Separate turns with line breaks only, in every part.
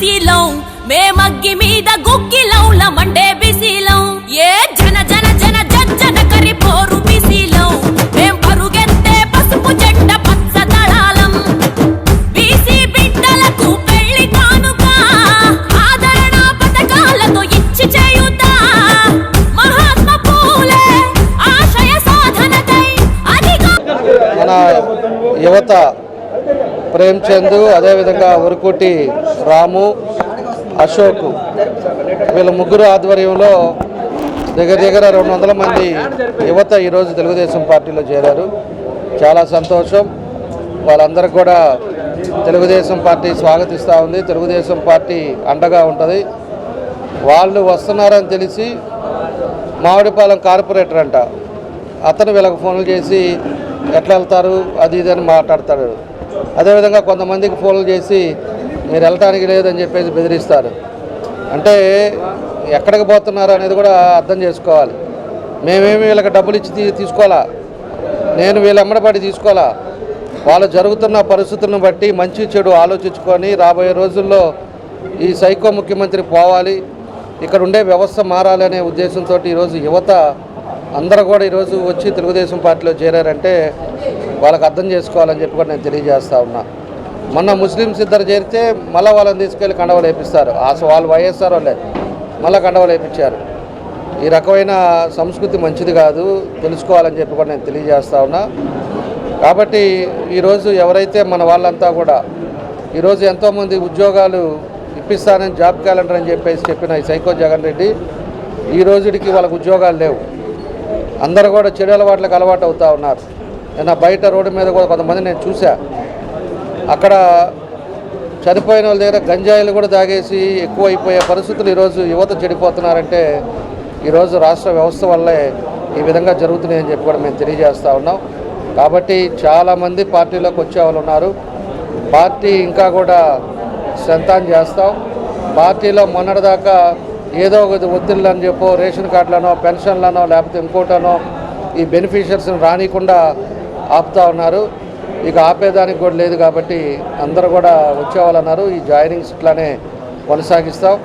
సుశీలం మే మగ్గి మీద గుగ్గిలౌల మండే బిసిలం. ఏ జన జన జన జన కరి పోరు బిసిలం. మేం పరుగెత్తే పసుపు జెండ పచ్చ దళాలం బీసీ బిడ్డలకు పెళ్ళి కానుక ఆదరణ పథకాలతో ఇచ్చి చేయుతా. మహాత్మ పూలే ఆశయ సాధనకై అధిక
యువత ప్రేమ్ ప్రేమ్చంద్ అదేవిధంగా ఉరుకుటి రాము అశోక్. వీళ్ళ ముగ్గురు ఆధ్వర్యంలో దగ్గర దగ్గర రెండు వందల మంది యువత ఈరోజు తెలుగుదేశం పార్టీలో చేరారు. చాలా సంతోషం. వాళ్ళందరికీ కూడా తెలుగుదేశం పార్టీ స్వాగతిస్తూ ఉంది. తెలుగుదేశం పార్టీ అండగా ఉంటుంది. వాళ్ళు వస్తున్నారని తెలిసి మామిడిపాలెం కార్పొరేటర్ అంట. అతను వీళ్ళకి ఫోన్లు చేసి ఎట్లా వెళ్తారు? అది ఇది అని మాట్లాడతాడు. అదేవిధంగా కొంతమందికి ఫోన్లు చేసి మీరు వెళ్ళటానికి లేదని చెప్పేసి బెదిరిస్తారు. అంటే ఎక్కడికి పోతున్నారు అనేది కూడా అర్థం చేసుకోవాలి. మేమేమి వీళ్ళకి డబ్బులు ఇచ్చి తీసుకోవాలా? నేను వీళ్ళ ఎమ్మడబడి తీసుకోవాలా? వాళ్ళు జరుగుతున్న పరిస్థితులను బట్టి మంచి చెడు ఆలోచించుకొని రాబోయే రోజుల్లో ఈ సైకో ముఖ్యమంత్రి పోవాలి. ఇక్కడ ఉండే వ్యవస్థ మారాలనే ఉద్దేశంతో ఈరోజు యువత అందరూ కూడా ఈరోజు వచ్చి తెలుగుదేశం పార్టీలో చేరారంటే వాళ్ళకి అర్థం చేసుకోవాలని చెప్పి కూడా నేను తెలియజేస్తా ఉన్నా. మొన్న ముస్లిమ్స్ ఇద్దరు చేరితే మళ్ళీ వాళ్ళని తీసుకెళ్ళి కండవలు వేపిస్తారు. అసలు వాళ్ళు వైఎస్ఆర్ వాళ్ళే. మళ్ళీ కండవలు వేపించారు. ఈ రకమైన సంస్కృతి మంచిది కాదు. తెలుసుకోవాలని చెప్పి కూడా నేను తెలియజేస్తా ఉన్నా. కాబట్టి ఈరోజు ఎవరైతే మన వాళ్ళంతా కూడా ఈరోజు ఎంతోమంది ఉద్యోగాలు ఇప్పిస్తానని జాబ్ క్యాలెండర్ అని చెప్పేసి చెప్పిన ఈ సైకో జగన్ రెడ్డి ఈ రోజుడికి వాళ్ళకు ఉద్యోగాలు లేవు. అందరూ కూడా చెడు అలవాట్లకు అలవాటు అవుతూ ఉన్నారు. నిన్న బయట రోడ్డు మీద కూడా కొంతమంది నేను చూసా అక్కడ చనిపోయిన వాళ్ళ దగ్గర గంజాయిలు కూడా తాగేసి ఎక్కువ అయిపోయే పరిస్థితులు ఈరోజు యువత చెడిపోతున్నారంటే ఈరోజు రాష్ట్ర వ్యవస్థ వల్లే ఈ విధంగా జరుగుతున్నాయని చెప్పి కూడా మేము తెలియజేస్తూ ఉన్నాం. కాబట్టి చాలామంది పార్టీలోకి వచ్చే వాళ్ళు ఉన్నారు. పార్టీ ఇంకా కూడా స్ట్రెంతాన్ చేస్తాం. పార్టీలో మొన్నటిదాకా ఏదో ఒకటి ఒత్తిళ్ళని అని చెప్పో రేషన్ కార్డులనో పెన్షన్లనో లేకపోతే ఇంకోటనో ఈ బెనిఫిషియర్స్ని రానికుండా ఆపుతా ఉన్నారు. ఇక ఆపేదానికి కూడా లేదు కాబట్టి అందరూ కూడా వచ్చేవాళ్ళన్నారు. ఈ జాయినింగ్స్ ఇట్లానే కొనసాగిస్తాం.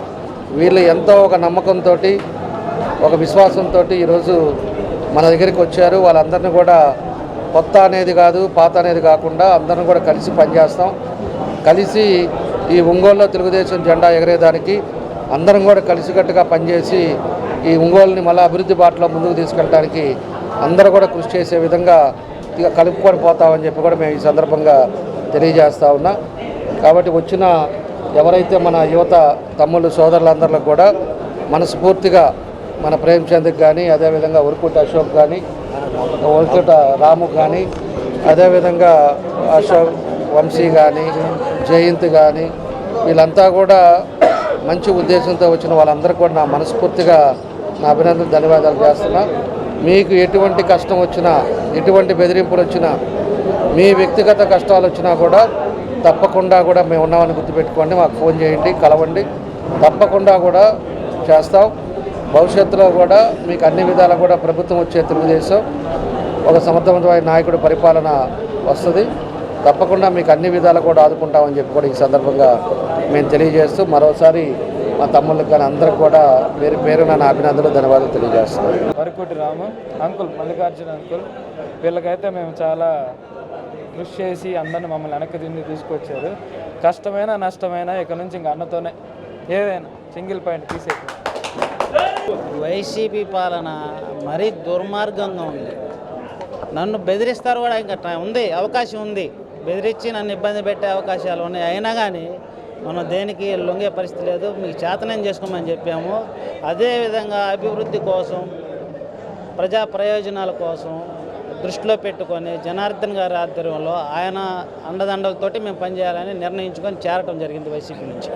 వీళ్ళు ఎంతో ఒక నమ్మకంతో ఒక విశ్వాసంతో ఈరోజు మన దగ్గరికి వచ్చారు. వాళ్ళందరినీ కూడా కొత్త అనేది కాదు పాత అనేది కాకుండా అందరం కూడా కలిసి పనిచేస్తాం. కలిసి ఈ ఒంగోలులో తెలుగుదేశం జెండా ఎగరేదానికి అందరం కూడా కలిసికట్టుగా పనిచేసి ఈ ఒంగోలుని మళ్ళీ అభివృద్ధి బాటలో ముందుకు తీసుకెళ్ళడానికి అందరూ కూడా కృషి చేసే విధంగా ఇక కలుపుకొని పోతామని చెప్పి కూడా మేము ఈ సందర్భంగా తెలియజేస్తా ఉన్నా. కాబట్టి వచ్చిన ఎవరైతే మన యువత తమ్ముళ్ళు సోదరులందరిలో కూడా మనస్ఫూర్తిగా మన ప్రేమ్చంద్కి కానీ అదేవిధంగా ఉరుకుట అశోక్ కానీ ఉరుకుట రాము కానీ అదేవిధంగా అశోక్ వంశీ కానీ జయంత్ కానీ వీళ్ళంతా కూడా మంచి ఉద్దేశంతో వచ్చిన వాళ్ళందరికీ కూడా నా మనస్ఫూర్తిగా నా అభినందన ధన్యవాదాలు చేస్తున్నా. మీకు ఎటువంటి కష్టం వచ్చినా ఎటువంటి బెదిరింపులు వచ్చినా మీ వ్యక్తిగత కష్టాలు వచ్చినా కూడా తప్పకుండా కూడా మేము ఉన్నామని గుర్తుపెట్టుకోండి. మాకు ఫోన్ చేయండి కలవండి. తప్పకుండా కూడా చేస్తాం. భవిష్యత్తులో కూడా మీకు అన్ని విధాలు కూడా ప్రభుత్వం వచ్చే తెలుగుదేశం ఒక సమర్థవంతమైన నాయకుడు పరిపాలన వస్తుంది. తప్పకుండా మీకు అన్ని విధాలు కూడా ఆదుకుంటామని చెప్పి కూడా ఈ సందర్భంగా మేము తెలియజేస్తూ మరోసారి మా తమ్ముళ్ళకి కానీ అందరికి కూడా పేరు పేరున నా అభినందనలు ధన్యవాదాలు తెలియజేస్తున్నాను
వరకుటి రాము అంకుల్ మల్లికార్జున అంకుల్ వీళ్ళకైతే మేము చాలా కృషి చేసి అందరిని మమ్మల్ని వెనక్కి తిండి తీసుకొచ్చారు. కష్టమైన నష్టమైన ఇక నుంచి ఇంక అన్నతోనే ఏదైనా సింగిల్ పాయింట్ తీసే
వైసీపీ పాలన మరీ దుర్మార్గంగా ఉంది. నన్ను బెదిరిస్తారు కూడా ఇంకా టైం ఉంది అవకాశం ఉంది. బెదిరించి నన్ను ఇబ్బంది పెట్టే అవకాశాలు ఉన్నాయి. అయినా కానీ మనం దేనికి లొంగే పరిస్థితి లేదు. మీకు చేతనం చేసుకోమని చెప్పాము. అదేవిధంగా అభివృద్ధి కోసం ప్రజా ప్రయోజనాల కోసం దృష్టిలో పెట్టుకొని జనార్దన్ గారి ఆధ్వర్యంలో ఆయన అండదండలతోటి మేము పనిచేయాలని నిర్ణయించుకొని చేరటం జరిగింది వైసీపీ నుంచి.